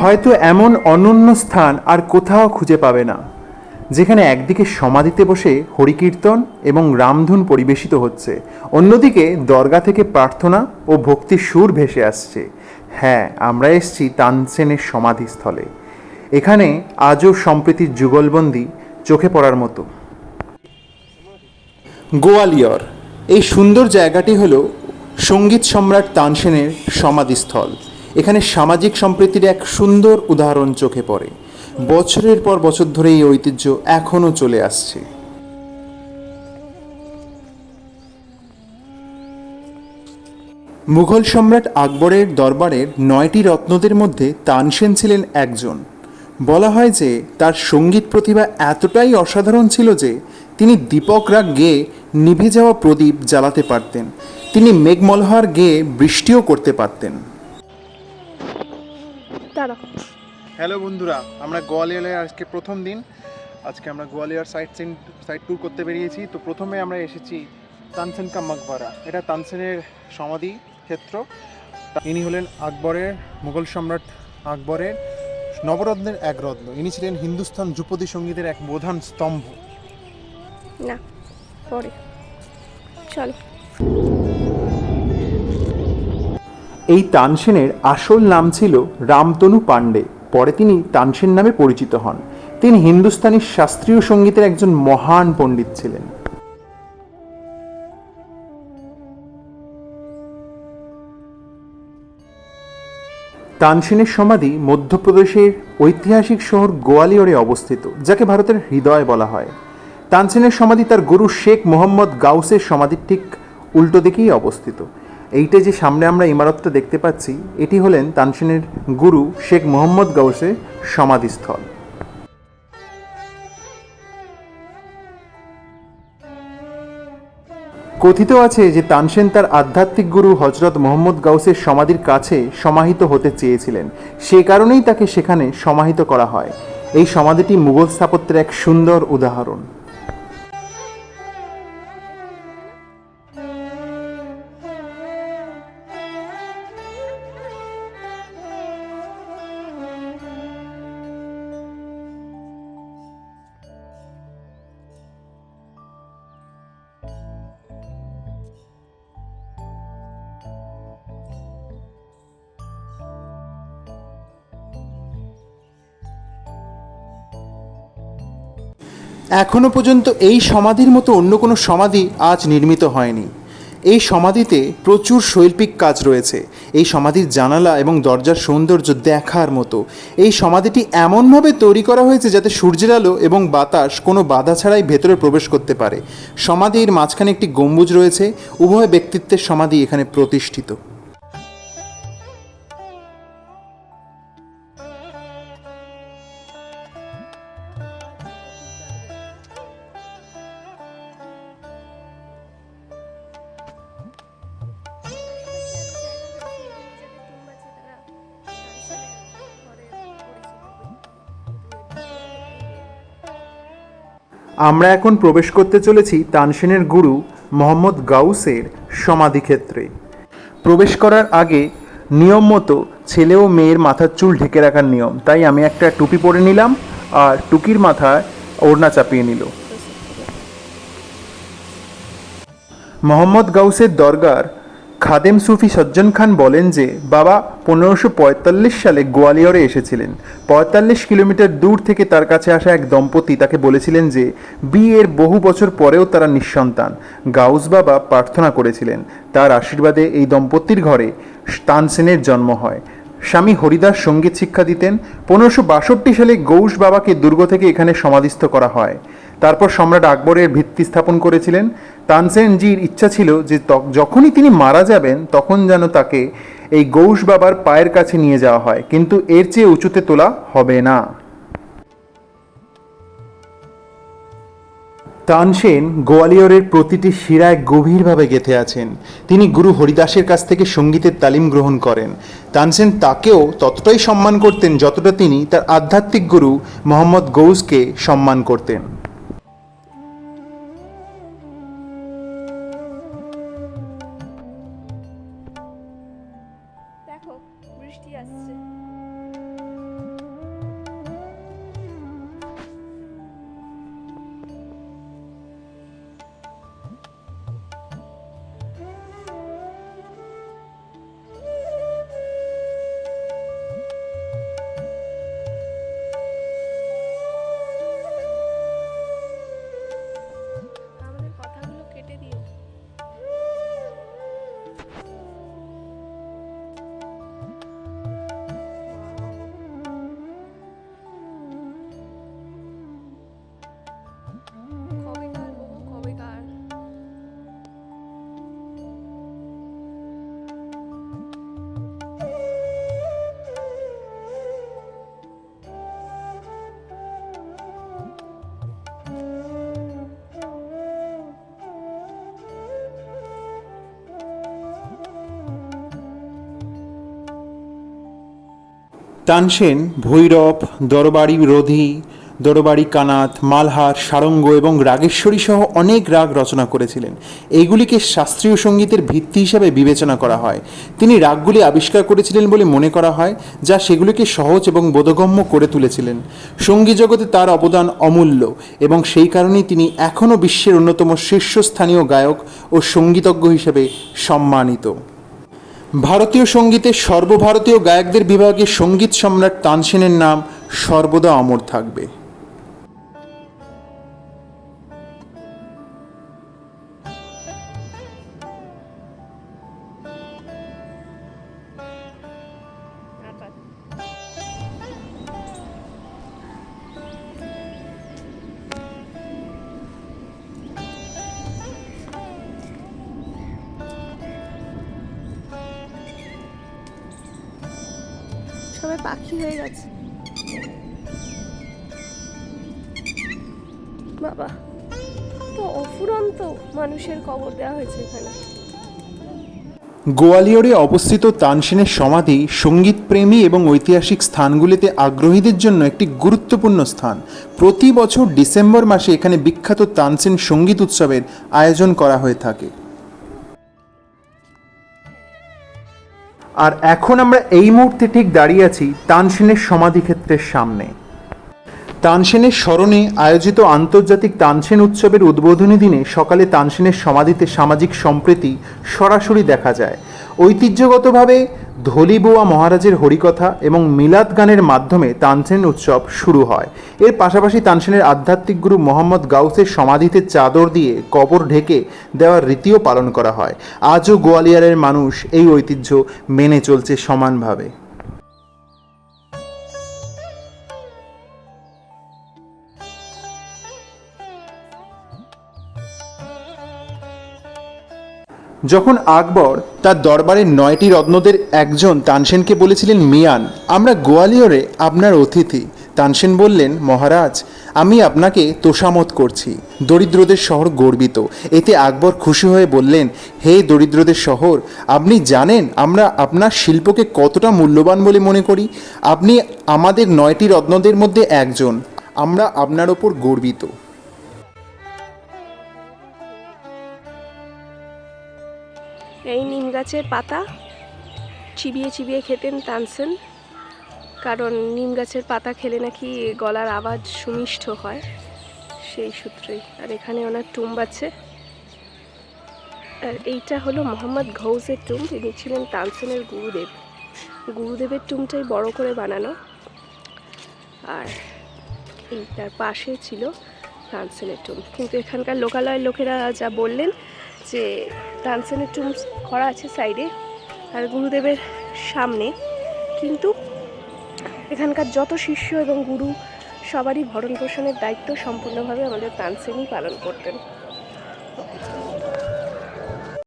হয়তো এমন অনন্য স্থান আর কোথাও খুঁজে পাবে না, যেখানে একদিকে সমাধিতে বসে হরিকীর্তন এবং রামধুন পরিবেশিত হচ্ছে, অন্যদিকে দরগা থেকে প্রার্থনা ও ভক্তির সুর ভেসে আসছে। হ্যাঁ আমরা এসেছি তানসেনের সমাধিস্থলে। এখানে আজও সম্প্রীতির যুগলবন্দি চোখে পড়ার মতো। গোয়ালিয়র, এই সুন্দর জায়গাটি হল সংগীত সম্রাট তানসেনের সমাধিস্থল। এখানে সামাজিক সম্প্রীতির এক সুন্দর উদাহরণ চোখে পড়ে। বছরের পর বছর ধরে এই ঐতিহ্য এখনও চলে আসছে। মুঘল সম্রাট আকবরের দরবারের নয়টি রত্নদের মধ্যে তানসেন ছিলেন একজন। বলা হয় যে, তার সংগীত প্রতিভা এতটাই অসাধারণ ছিল যে, তিনি দীপক রাগ গেয়ে নিভে যাওয়া প্রদীপ জ্বালাতে পারতেন। তিনি মেঘমলহার গেয়ে বৃষ্টিও করতে পারতেন। দাঁড়া হ্যালো বন্ধুরা আমরা গোয়ালিয়রের আজকে প্রথম দিন। আজকে আমরা Gwalior sight seen sight tour করতে বেরিয়েছি। তো প্রথমে আমরা এসেছি তানসেন কা মকবরা। এটা তানসেনের সমাধি ক্ষেত্র। ইনি হলেন আকবরের মুঘল সম্রাট আকবরের নবরত্নের এক রত্ন। ইনি ছিলেন হিন্দুস্তান ধ্রুপদী সঙ্গীতের এক প্রধান স্তম্ভ। না পরে। চল। এই তানসেনের আসল নাম ছিল রামতনু পাণ্ডে। পরে তিনি তানসেন নামে পরিচিত হন। তিনি হিন্দুস্তানি শাস্ত্রীয় সঙ্গীতের একজন মহান পণ্ডিত ছিলেন। তানসেনের সমাধি মধ্যপ্রদেশের ঐতিহাসিক শহর গোয়ালিয়রে অবস্থিত, যাকে ভারতের হৃদয় বলা হয়। তানসেনের সমাধি তার গুরু শেখ মোহাম্মদ গাউসের সমাধির ঠিক উল্টো দিকেই অবস্থিত। এইটা যে সামনে আমরা ইমারতটা দেখতে পাচ্ছি, এটি হলেন তানসেনের গুরু শেখ মোহাম্মদ গাউসের সমাধিস্থল। কথিত আছে যে তানসেন তার আধ্যাত্মিক গুরু হজরত মোহাম্মদ গাউসের সমাধির কাছে সমাহিত হতে চেয়েছিলেন। সে কারণেই তাকে সেখানে সমাহিত করা হয়। এই সমাধিটি মুঘল স্থাপত্যের এক সুন্দর উদাহরণ। এখনও পর্যন্ত এই সমাধির মতো অন্য কোনো সমাধি আজ নির্মিত হয়নি। এই সমাধিতে প্রচুর শৈল্পিক কাজ রয়েছে। এই সমাধির জানালা এবং দরজার সৌন্দর্য দেখার মতো। এই সমাধিটি এমনভাবে তৈরি করা হয়েছে যাতে সূর্যের আলো এবং বাতাস কোনো বাধা ছাড়াই ভেতরে প্রবেশ করতে পারে। সমাধির মাঝখানে একটি গম্বুজ রয়েছে। উভয় ব্যক্তিত্বের সমাধি এখানে প্রতিষ্ঠিত। আমরা এখন প্রবেশ করতে চলেছি তানসেনের গুরু মোহাম্মদ গাউসের সমাধিক্ষেত্রে। প্রবেশ করার আগে নিয়ম মতো ছেলে ও মেয়ের মাথার চুল ঢেকে রাখার নিয়ম। তাই আমি একটা টুপি পরে নিলাম আর টুকির মাথায় ওড়না চাপিয়ে নিল। মোহাম্মদ গাউসের দরগার খাদেম সুফি সজ্জন খান বলেন যে, বাবা পনেরোশো সালে গোয়ালিয়রে এসেছিলেন। পঁয়তাল্লিশ কিলোমিটার দূর থেকে তার কাছে আসা এক দম্পতি তাকে বলেছিলেন যে, বিয়ের বহু বছর পরেও তারা নিঃসন্তান। গাউস বাবা প্রার্থনা করেছিলেন, তার আশীর্বাদে এই দম্পতির ঘরে তানসেনের জন্ম হয়। স্বামী হরিদাস সংগীত শিক্ষা দিতেন। পনেরোশো সালে গৌস বাবাকে দুর্গ থেকে এখানে সমাধিস্থ করা হয়। তারপর সম্রাট আকবরের ভিত্তি স্থাপন করেছিলেন। তানসেনজির ইচ্ছা ছিল যে যখনই তিনি মারা যাবেন, তখন যেন তাকে এই গৌস বাবার পায়ের কাছে নিয়ে যাওয়া হয়, কিন্তু এর চেয়ে উঁচুতে তোলা হবে না। তানসেন গোয়ালিয়রের প্রতিটি শিরায় গভীরভাবে গেঁথে আছেন। তিনি গুরু হরিদাসের কাছ থেকে সঙ্গীতের তালিম গ্রহণ করেন। তানসেন তাকেও ততটাই সম্মান করতেন যতটা তিনি তার আধ্যাত্মিক গুরু মোহাম্মদ গৌসকে সম্মান করতেন। বৃষ্টি আসছে। তানসেন ভৈরব, দরবারি রোধি, দরবারি কানাত, মালহার, সারঙ্গ এবং রাগেশ্বরী সহ অনেক রাগ রচনা করেছিলেন। এইগুলিকে শাস্ত্রীয় সঙ্গীতের ভিত্তি হিসাবে বিবেচনা করা হয়। তিনি রাগগুলি আবিষ্কার করেছিলেন বলে মনে করা হয়, যা সেগুলিকে সহজ এবং বোধগম্য করে তুলেছিলেন। সংগীত জগতে তার অবদান অমূল্য এবং সেই কারণেই তিনি এখনও বিশ্বের অন্যতম শীর্ষস্থানীয় গায়ক ও সঙ্গীতজ্ঞ হিসেবে সম্মানিত। ভারতীয় সঙ্গীতের সর্বভারতীয় গায়কদের বিভাগে সংগীত সম্রাট তানসেনের নাম সর্বদা অমর থাকবে। পাখি হয়ে গেছে। বাবা, তো অফুরন্ত মানুষের কবর দেওয়া হয়েছে এখানে। গোয়ালিয়রে অবস্থিত তানসেনের সমাধি সঙ্গীতপ্রেমী এবং ঐতিহাসিক স্থানগুলিতে আগ্রহীদের জন্য একটি গুরুত্বপূর্ণ স্থান। প্রতি বছর ডিসেম্বর মাসে এখানে বিখ্যাত তানসেন সংগীত উৎসবের আয়োজন করা হয়ে থাকে। আর এখন আমরা এই মুহূর্তে ঠিক দাঁড়িয়ে আছি তানসেনের সমাধিক্ষেত্রের সামনে। তানসেনের স্মরণে আয়োজিত আন্তর্জাতিক তানসেন উৎসবের উদ্বোধনী দিনে সকালে তানসেনের সমাধিতে সামাজিক সম্প্রীতি সরাসরি দেখা যায়। ঐতিহ্যগতভাবে ধলিবোয়া মহারাজের হরিকথা এবং মিলাদ গানের মাধ্যমে তানসেন উৎসব শুরু হয়। এর পাশাপাশি তানসেনের আধ্যাত্মিক গুরু মোহাম্মদ গাউসের সমাধিতে চাদর দিয়ে কবর ঢেকে দেওয়ার রীতিও পালন করা হয়। আজও গোয়ালিয়ারের মানুষ এই ঐতিহ্য মেনে চলছে সমানভাবে। যখন আকবর তার দরবারের নয়টি রত্নদের একজন তানসেনকে বলেছিলেন, মিয়ান, আমরা গোয়ালিয়রে আপনার অতিথি। তানসেন বললেন, মহারাজ, আমি আপনাকে তোষামত করছি। দরিদ্রদের শহর গর্বিত। এতে আকবর খুশি হয়ে বললেন, হে দরিদ্রদের শহর, আপনি জানেন আমরা আপনার শিল্পকে কতটা মূল্যবান বলে মনে করি? আপনি আমাদের নয়টি রত্নদের মধ্যে একজন। আমরা আপনার ওপর গর্বিত। গাছের পাতা চিবিয়ে চিবিয়ে খেতেন তানসেন। কারণ নিম গাছের পাতা খেলে নাকি গলার আওয়াজ সুমিষ্ট হয়, সেই সূত্রেই। আর এখানে ওনার টুম্ব আছে। আর এইটা হলো মোহাম্মদ ঘৌসের টুম্ব ইনি ছিলেন তানসেনের গুরুদেব। গুরুদেবের টুমটাই বড় করে বানানো। আর এইটার পাশে ছিল তানসেনের টুম কিন্তু এখানকার লোকালয়ের লোকেরা যা বললেন যে তানসেনের টুম করা আছে সাইডে আর গুরুদেবের সামনে, কিন্তু এখানকার যত শিষ্য এবং গুরু সবারই ভরণ পোষণের দায়িত্ব সম্পূর্ণভাবে আমাদের তানসেনই পালন করতেন।